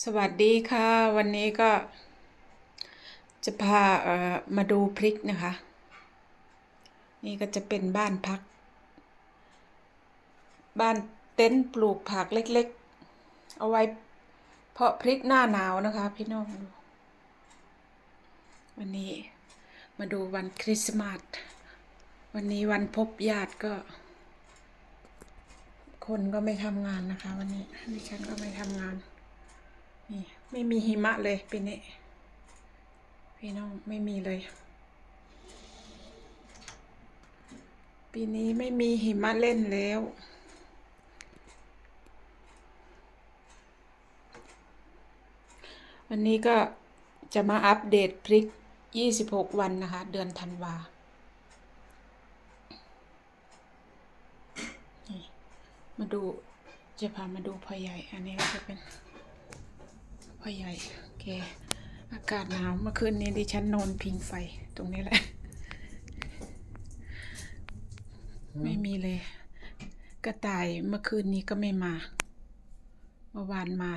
สวัสดีค่ะ วันนี้ก็ จะพาเอ่อมาดูพริกนะคะ นี่ก็จะเป็นบ้านพัก บ้านเต็นท์ปลูกผักเล็กๆ เอาไว้เพาะพริกหน้าหนาวนะคะ พี่น้องดูวันนี้มาดูวันคริสต์มาสวันนี้วันพบญาติก็ คนก็ไม่ทำงานนะคะ วันนี้ดิฉันก็ไม่ทำงาน นี่ไม่มีหิมะเลยปีนี้ พี่น้องไม่มีเลย ปีนี้ไม่มีหิมะเล่นแล้ววันนี้ก็จะมาอัปเดตพริก 26 วันนะคะ เดือนธันวามาดูจะพามาดูพ่อใหญ่ อันนี้จะเป็น พ่อใหญ่โอเค อากาศหนาวเมื่อคืนนี้ดิฉันนอนพิงไฟตรงนี้แหละ ไม่มีเลย กระต่ายเมื่อคืนนี้ก็ไม่มาเมื่อวานมา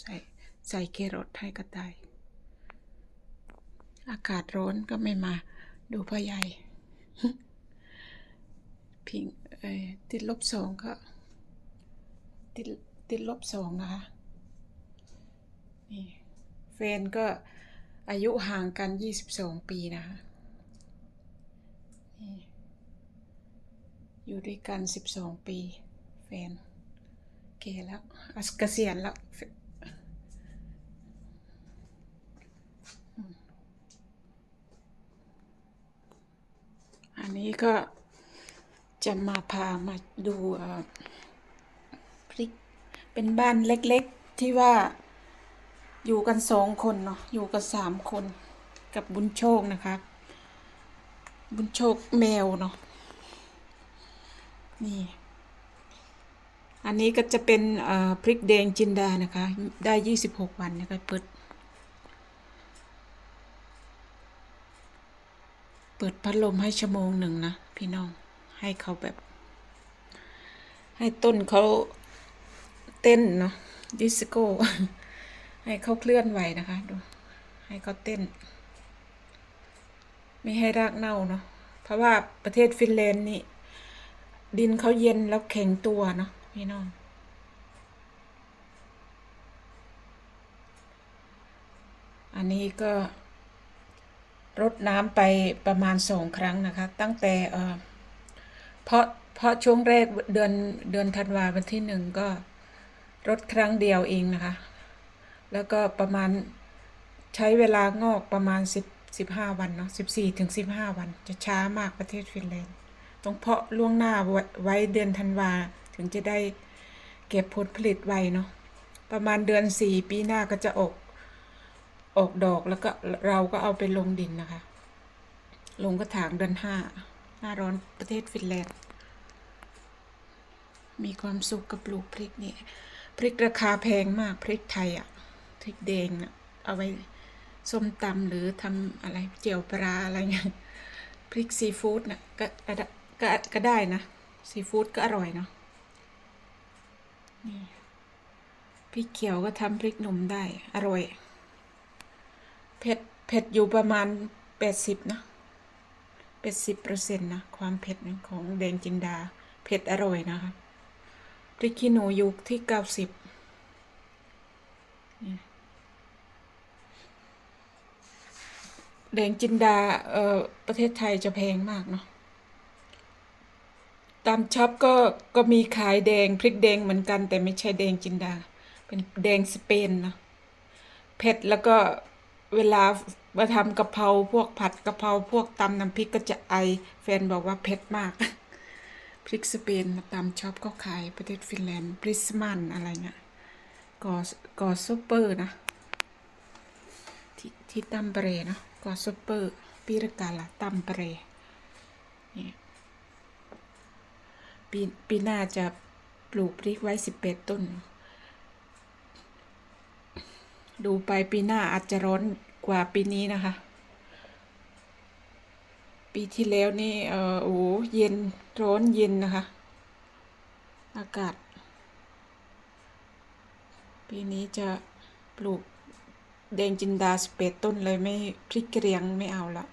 ใส่ใส่เครอทให้กระต่าย อากาศร้อนก็ไม่มา ดูพ่อใหญ่พิงติดลบสองก็ติด ติดลบสองนะคะนี่แฟนก็อายุห่างกันยี่สิบสองปีนะคะนี่อยู่ด้วยกันสิบสองปีแฟนเกแล้วอัสเกษียณแล้วอันนี้ก็จะมาพามาดูอ่อพริก เป็นบ้านเล็กๆที่ว่าอยู่กันสองคนเนาะอยู่กันสามคนกับบุญโชคนะคะ บุญโชคแมวเนาะนี่ อันนี้ก็จะเป็นพริกแดงจินดานะคะ ได้ยี่สิบหกวันนะคะเปิด เปิดพัดลมให้ชั่วโมงหนึ่งนะ พี่น้องให้เขาแบบ ให้ต้นเขา เต้นเนาะดิสโก้ ให้เขาเคลื่อนไหวนะคะ ดู ให้เขาเต้น ไม่ให้รากเน่าเนาะเพราะว่าประเทศฟินแลนด์นี่ ดินเขาเย็นแล้วแข็งตัวเนาะพี่น้องอันนี้ก็รดน้ำไปประมาณสองครั้งนะคะ ตั้งแต่เออเพราะเพราะช่วงแรกเดือนเดือนธันวาวันที่หนึ่งก็ รดครั้งเดียวเองนะคะ แล้วก็ประมาณใช้เวลางอกประมาณสิบสิบห้าวันเนาะสิบสี่ถึงสิบห้าวัน จะช้ามากประเทศฟินแลนด์ ต้องเพาะล่วงหน้าไว้เดือนธันวาถึงจะได้เก็บผลผลิตไวเนาะประมาณเดือนสี่ปีหน้าก็จะออกออกดอกแล้วก็เราก็เอาไปลงดินนะคะ ลงกระถางเดือนห้าหน้าร้อนประเทศฟินแลนด์ มีความสุขกับปลูกพริกนี่ พริกราคาแพงมากพริกไทยอะ่ะพริกแดงอะเอาไว้ส้มตำหรือทำอะไรเจียวปลาอะไรเงี้ยพริกซีฟู้ดน่ะก็ก็ก็ก็ได้นะซีฟู้ดก็อร่อยเนาะนี่พริกเขียวก็ทำพริกหนุ่มได้อร่อยเผ็ดเผ็ดอยู่ประมาณแปดสิบนะแปดสิบเปอร์เซ็นต์นะความเผ็ดของแดงจินดาเผ็ดอร่อยนะคะ พริกขี้หนูยู่ที่เก้าสิบแดงจินดา เอ่อ ประเทศไทยจะแพงมากเนาะ ตามช็อปก็ ก็มีขายแดงพริกแดงเหมือนกัน แต่ไม่ใช่แดงจินดา เป็นแดงสเปนเนาะเผ็ดแล้วก็เวลามาทำกะเพราพวกผัดกะเพราพวกตำน้ำพริกก็จะไอ แฟนบอกว่าเผ็ดมาก พริกสเปนตามช็อปก็ขายประเทศฟินแลนด์พริสมันอะไรเงี้ยกอกอซูเปอร์นะที่ที่ตัมเปเรนะกอซูเปอร์ปีรกาละตัมเปเรนี่ปีปีหน้าจะปลูกพริกไว้สิบแปดต้น ดูไปปีหน้าอาจจะร้อนกว่าปีนี้นะคะ ปีที่แล้วนี่เออโอ้เย็นร้อนเย็นนะคะ อากาศ ปีนี้จะปลูกแดงจินดาสเปดต้นเลยไม่พริกเกรียงไม่เอาละ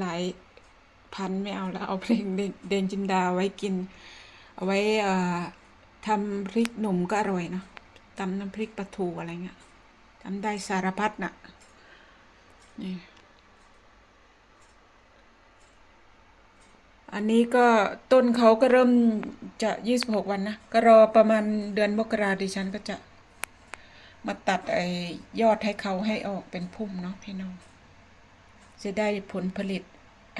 หลายๆ พันไม่เอาละเอาเพลงแดงจินดาไว้กิน เอาไว้ทำพริกหนุ่มก็อร่อยเนาะตำน้ำพริกปลาทูอะไรเงี้ยทำได้สารพัดน่ะนี่ อันนี้ก็ต้นเขาก็เริ่มจะยี่สิบหกวันนะ ก็รอประมาณเดือนมกราดิฉันก็จะมาตัดไอ้ยอดให้เขาให้ออกเป็นพุ่มเนาะพี่น้อง จะได้ผลผลิต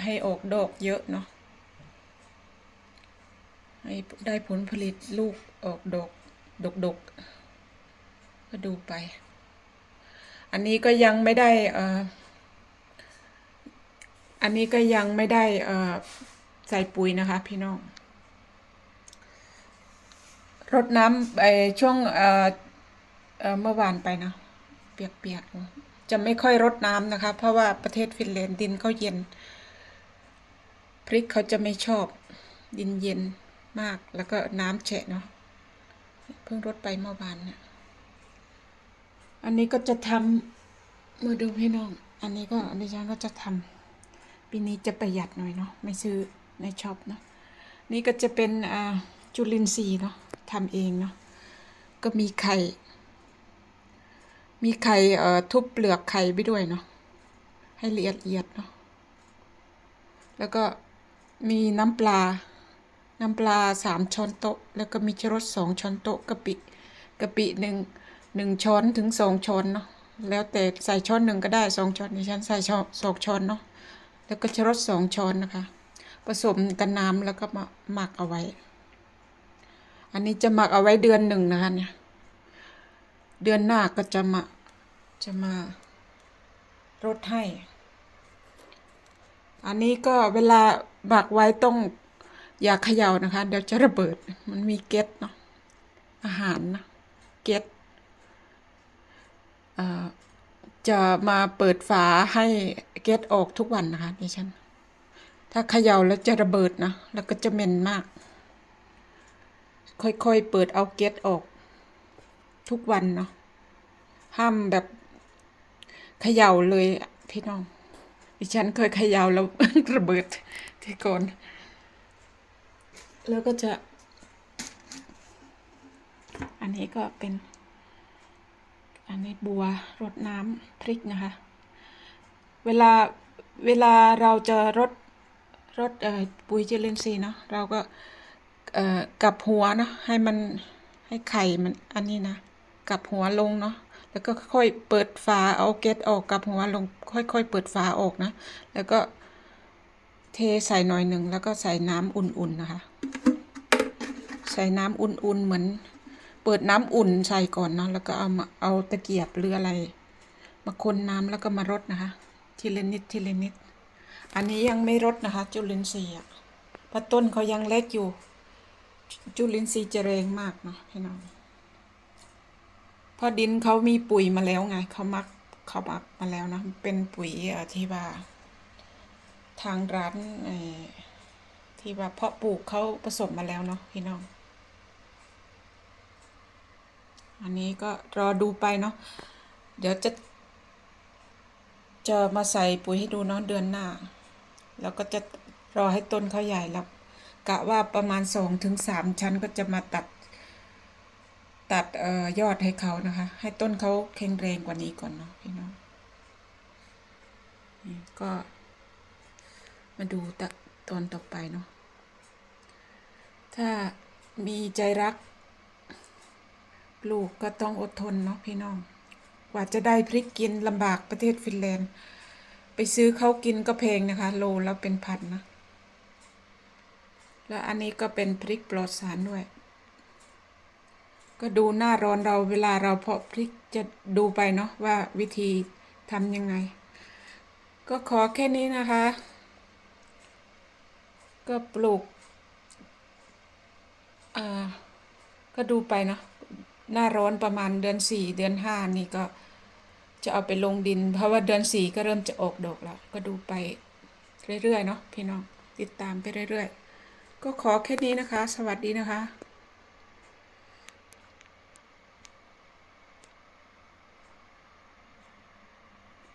ให้ออกดอกเยอะเนาะให้ได้ผลผลิตลูกออกดอกดกดกๆก็ดูไป อันนี้ก็ยังไม่ได้อ่ออันนี้ก็ยังไม่ได้อ่อ ใส่ปุ๋ยนะคะพี่น้องรดน้ำไอช่วงเอ่อเมื่อวานไปนะ เปียกๆ จะไม่ค่อยรดน้ำนะคะ เพราะว่าประเทศฟินแลนด์ดินเขาเย็น พริกเขาจะไม่ชอบดินเย็นมากแล้วก็น้ำแฉะเนาะเพิ่งรดไปเมื่อวานเนี่ยอันนี้ก็จะทำมาดูพี่น้อง อันนี้ก็ดิฉันก็จะทำปีนี้จะประหยัดหน่อยเนาะไม่ซื้อ ในช็อปเนาะนี่ก็จะเป็นจุลินทรีย์เนาะทำเองเนาะก็มีไข่ มีไข่ทุบเปลือกไข่ไปด้วยเนาะให้ละเอียดละเอียดเนาะแล้วก็มีน้ำปลา น้ำปลาสามช้อนโต๊ะ แล้วก็มีชรสสองช้อนโต๊ะกะปิกะปิหนึ่งหนึ่งช้อนถึงสองช้อนเนาะแล้วแต่ใส่ช้อนหนึ่งก็ได้สองช้อนดิฉันใส่ช้อนสองช้อนเนาะแล้วก็ชรสสองช้อนนะคะ ผสมกับน้ำแล้วก็มาหมักเอาไว้ อันนี้จะหมักเอาไว้เดือนหนึ่งนะคะเนี่ย เดือนหน้าก็จะมาจะมารดให้ อันนี้ก็เวลาหมักไว้ต้องอย่าเขย่านะคะ เดี๋ยวจะระเบิด มันมีเกล็ดเนาะ อาหารนะ เกล็ดเอ่อจะมาเปิดฝาให้เกล็ดออกทุกวันนะคะดิฉัน ถ้าเขย่าแล้วจะระเบิดนะ แล้วก็จะเหม็นมาก ค่อยๆ เปิดเอาเกล็ดออก ทุกวันเนาะ ห้ามแบบเขย่าเลยพี่น้อง ดิฉันเคยเขย่าแล้วระเบิดที่ก่อน แล้วก็จะ อันนี้ก็เป็น อันนี้บัวรดน้ำพริกนะคะ เวลาเวลาเราจะรด รดปุ๋ยเจริญทรีย์เนาะเราก็กลับหัวเนาะให้มันให้ไข่มันอันนี้นะกลับหัวลงเนาะแล้วก็ค่อยเปิดฝาเอาเกล็ดออกกลับหัวลง ค่อยๆเปิดฝาออกนะ แล้วก็เทใส่หน่อยหนึ่งแล้วก็ใส่น้ำอุ่นๆนะคะ ใส่น้ำอุ่นๆเหมือน เปิดน้ำอุ่นใส่ก่อนเนาะแล้วก็เอามาเอาตะเกียบหรืออะไร มาคนน้ำแล้วก็มารดนะคะ ทีละนิดทีละนิด อันนี้ยังไม่รดนะคะ จุลินทรีย์เพราะต้นเขายังเล็กอยู่ จุลินทรีย์จะแรงมากนะพี่น้องเพราะดินเขามีปุ๋ยมาแล้วไงเขามักเขามักมาแล้วนะ เป็นปุ๋ยอ่อที่ว่าทางร้านอ่อที่ว่าเพาะปลูกเขาผสมมาแล้วเนาะพี่น้อง อันนี้ก็รอดูไปเนาะเดี๋ยวจะจะมาใส่ปุ๋ยให้ดูเนาะเดือนหน้า แล้วก็จะรอให้ต้นเขาใหญ่แล้วกะว่าประมาณสองถึงสามชั้นก็จะมาตัด ตัดเอ่อยอดให้เขานะคะ ให้ต้นเขาแข็งแรงกว่านี้ก่อนเนาะพี่น้องนี่ก็มาดูตตอนต่อไปเนาะถ้ามีใจรักปลูกก็ต้องอดทนเนาะพี่น้องกว่าจะได้พริกกินลำบากประเทศฟินแลนด์ ไปซื้อเขากินก็แพงนะคะ โลแล้วเป็นพันนะ แล้วอันนี้ก็เป็นพริกปลอดสารด้วย ก็ดูหน้าร้อนเราเวลาเราเพาะพริกจะดูไปเนาะว่าวิธีทำยังไง ก็ขอแค่นี้นะคะ ก็ปลูกอ่าก็ดูไปเนาะหน้าร้อนประมาณเดือนสี่เดือนห้านี่ก็ จะเอาไปลงดิน เพราะว่าเดือนสี่ก็เริ่มจะออกดอกแล้ว ก็ดูไปเรื่อยๆเนาะพี่น้องติดตามไปเรื่อยๆ ก็ขอแค่นี้นะคะ สวัสดีนะคะ